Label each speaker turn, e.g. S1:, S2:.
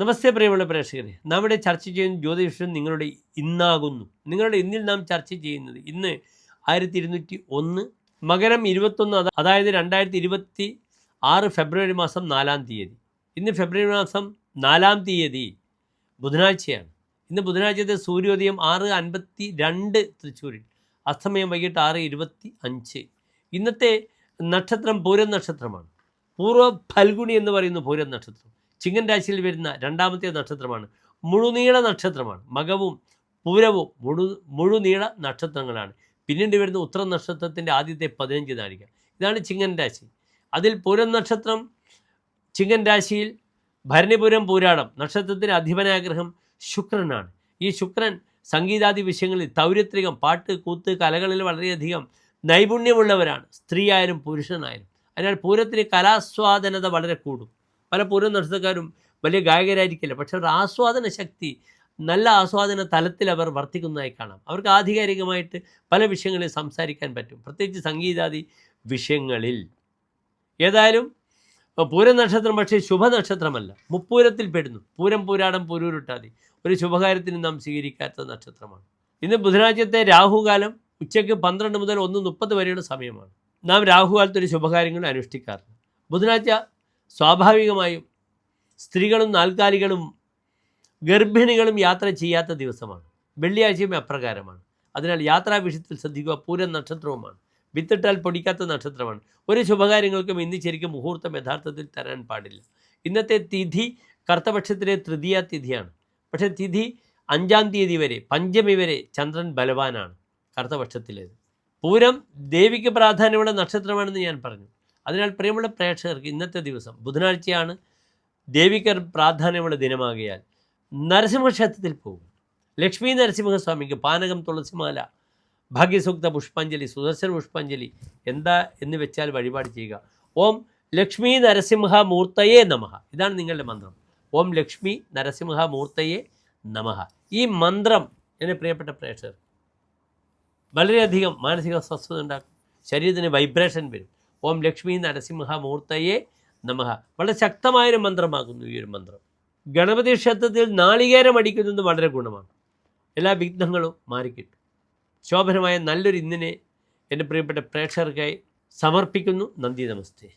S1: നമസ്തേ പ്രിയമുള്ള പ്രേക്ഷകരെ. നമ്മുടെ ചർച്ച ചെയ്യുന്ന ജ്യോതിഷം നിങ്ങളുടെ ഇന്നാകുന്നു. നിങ്ങളുടെ ഇന്നിൽ നാം ചർച്ച ചെയ്യുന്നത് ഇന്ന് ആയിരത്തി ഇരുന്നൂറ്റി ഒന്ന് മകരം ഇരുപത്തൊന്ന് അത- അതായത് രണ്ടായിരത്തി ഇരുപത്തി ആറ് ഫെബ്രുവരി മാസം നാലാം തീയതി. ഇന്ന് ഫെബ്രുവരി മാസം നാലാം തീയതി ബുധനാഴ്ചയാണ്. ഇന്ന് ബുധനാഴ്ചത്തെ സൂര്യോദയം ആറ് അൻപത്തി രണ്ട് തൃശ്ശൂരിൽ അസ്തമയം വൈകിട്ട് ആറ് ഇരുപത്തി അഞ്ച് ഇന്നത്തെ നക്ഷത്രം പൂരം നക്ഷത്രമാണ്. പൂർവ ഫൽഗുണി എന്ന് പറയുന്ന പൂരം നക്ഷത്രം. ചിങ്ങൻ രാശിയിൽ വരുന്ന രണ്ടാമത്തെ നക്ഷത്രമാണ്. മുഴുനീള നക്ഷത്രമാണ്. മകവും പൂരവും മുഴു മുഴുനീള നക്ഷത്രങ്ങളാണ്. പിന്നീട് വരുന്ന ഉത്തര നക്ഷത്രത്തിന്റെ ആദ്യത്തെ പതിനഞ്ച് നാഴിക ഇതാണ് ചിങ്ങൻ രാശി. അതിൽ പൂരം നക്ഷത്രം ചിങ്ങൻ രാശിയിൽ ഭരണിപുരം പൂരാടം നക്ഷത്രത്തിന് അധിപനാഗ്രഹം ശുക്രനാണ്. ഈ ശുക്രൻ സംഗീതാദി വിഷയങ്ങളിൽ തൗര്യത്രികം പാട്ട് കൂത്ത് കലകളിൽ വളരെയധികം നൈപുണ്യമുള്ളവരാണ്. സ്ത്രീയായാലും പുരുഷനായാലും. അതിനാൽ പൂരത്തിന് കലാസ്വാദനത വളരെ കൂടും. പല പൂരം നൃത്തക്കാരും വലിയ ഗായകരായിരിക്കില്ല. പക്ഷെ അവരുടെ ആസ്വാദന ശക്തി നല്ല ആസ്വാദന തലത്തിൽ അവർ വർത്തിക്കുന്നതായി കാണാം. അവർക്ക് ആധികാരികമായിട്ട് പല വിഷയങ്ങളിൽ സംസാരിക്കാൻ പറ്റും. പ്രത്യേകിച്ച് സംഗീതാദി വിഷയങ്ങളിൽ. ഏതായാലും പൂരം നക്ഷത്രം പക്ഷേ ശുഭനക്ഷത്രമല്ല. മുപ്പൂരത്തിൽ പെടുന്നു. പൂരം പൂരാടം പൂരൂരുട്ടാതി. ഒരു ശുഭകാര്യത്തിന് നാം സ്വീകരിക്കാത്ത നക്ഷത്രമാണ്. ഇന്ന് ബുധനാഴ്ചത്തെ രാഹുകാലം ഉച്ചയ്ക്ക് പന്ത്രണ്ട് മുതൽ ഒന്ന് മുപ്പത് വരെയുള്ള സമയമാണ്. നാം രാഹുകാലത്ത് ഒരു ശുഭകാര്യങ്ങൾ അനുഷ്ഠിക്കാറുണ്ട് ബുധനാഴ്ച സ്വാഭാവികമായും സ്ത്രീകളും നാൽക്കാലികളും ഗർഭിണികളും യാത്ര ചെയ്യാത്ത ദിവസമാണ്. വെള്ളിയാഴ്ചയും അപ്രകാരമാണ്. അതിനാൽ യാത്രാ വിഷയത്തിൽ ശ്രദ്ധിക്കുക പൂരം നക്ഷത്രവുമാണ്. വിത്തിട്ടാൽ പൊടിക്കാത്ത നക്ഷത്രമാണ്. ഒരു ശുഭകാര്യങ്ങൾക്കും ഇന്ന് ശരിക്കും മുഹൂർത്തം യഥാർത്ഥത്തിൽ തരാൻ പാടില്ല. ഇന്നത്തെ തിഥി കർത്തപക്ഷത്തിലെ തൃതീയ തിഥിയാണ്. പക്ഷേ തിഥി അഞ്ചാം തീയതി വരെ പഞ്ചമി വരെ ചന്ദ്രൻ ബലവാനാണ് കർത്തപക്ഷത്തിലേത്. പൂരം ദേവിക്ക് പ്രാധാന്യമുള്ള നക്ഷത്രമാണെന്ന് ഞാൻ പറഞ്ഞു. അതിനാൽ പ്രിയമുള്ള പ്രേക്ഷകർക്ക് ഇന്നത്തെ ദിവസം ബുധനാഴ്ചയാണ് ദേവികർ പ്രാധാന്യമുള്ള ദിനമാകിയാൽ നരസിംഹക്ഷേത്രത്തിൽ പോകും. ലക്ഷ്മി നരസിംഹസ്വാമിക്ക് പാനകം തുളസിമാല ഭാഗ്യസൂക്ത പുഷ്പാഞ്ജലി സുദർശന പുഷ്പാഞ്ജലി എന്താ എന്ന് വെച്ചാൽ വഴിപാട് ചെയ്യുക. ഓം ലക്ഷ്മി നരസിംഹ മൂർത്തയേ നമഃ. ഇതാണ് നിങ്ങളുടെ മന്ത്രം. ഓം ലക്ഷ്മി നരസിംഹ മൂർത്തയേ നമഃ. ഈ മന്ത്രം എന്റെ പ്രിയപ്പെട്ട പ്രേക്ഷകർ വളരെയധികം മാനസിക സ്വസ്ഥത ഉണ്ടാക്കും. ശരീരത്തിന് വൈബ്രേഷൻ വരും. ഓം ലക്ഷ്മി നരസിംഹ മൂർത്തയെ നമഹ വളരെ ശക്തമായൊരു മന്ത്രമാകുന്നു ഈ ഒരു മന്ത്രം. ഗണപതി ക്ഷേത്രത്തിൽ നാളികേരം അടിക്കുന്നത് വളരെ ഗുണമാണ്. എല്ലാ വിഘ്നങ്ങളും മാറിക്കിട്ടും. ശോഭനമായ നല്ലൊരു ഇന്നിനെ എന്റെ പ്രിയപ്പെട്ട പ്രേക്ഷകർക്കായി സമർപ്പിക്കുന്നു. നന്ദി നമസ്തേ.